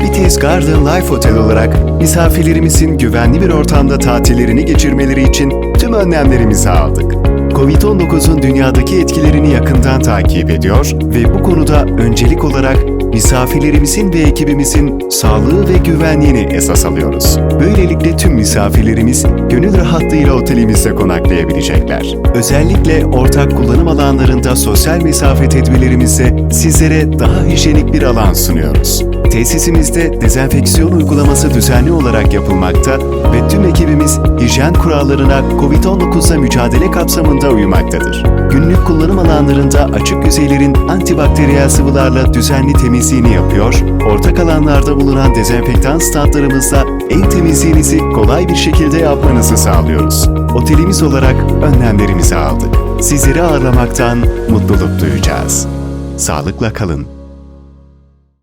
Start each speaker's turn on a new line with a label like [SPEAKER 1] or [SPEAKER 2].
[SPEAKER 1] Vitis Garden Life Hotel olarak misafirlerimizin güvenli bir ortamda tatillerini geçirmeleri için tüm önlemlerimizi aldık. Covid-19'un dünyadaki etkilerini yakından takip ediyor ve bu konuda öncelik olarak misafirlerimizin ve ekibimizin sağlığı ve güvenliğini esas alıyoruz. Böylelikle tüm misafirlerimiz gönül rahatlığıyla otelimizde konaklayabilecekler. Özellikle ortak kullanım alanlarında sosyal mesafe tedbirlerimizle sizlere daha hijyenik bir alan sunuyoruz. Tesisimizde dezenfeksiyon uygulaması düzenli olarak yapılmakta ve tüm ekibimiz hijyen kurallarına COVID-19'la mücadele kapsamında uymaktadır. Günlük kullanım alanlarında açık yüzeylerin antibakteriyel sıvılarla düzenli temizliğini yapıyor, ortak alanlarda bulunan dezenfektan standlarımızla ev temizliğinizi kolay bir şekilde yapmanızı sağlıyoruz. Otelimiz olarak önlemlerimizi aldık. Sizleri ağırlamaktan mutluluk duyacağız. Sağlıkla kalın.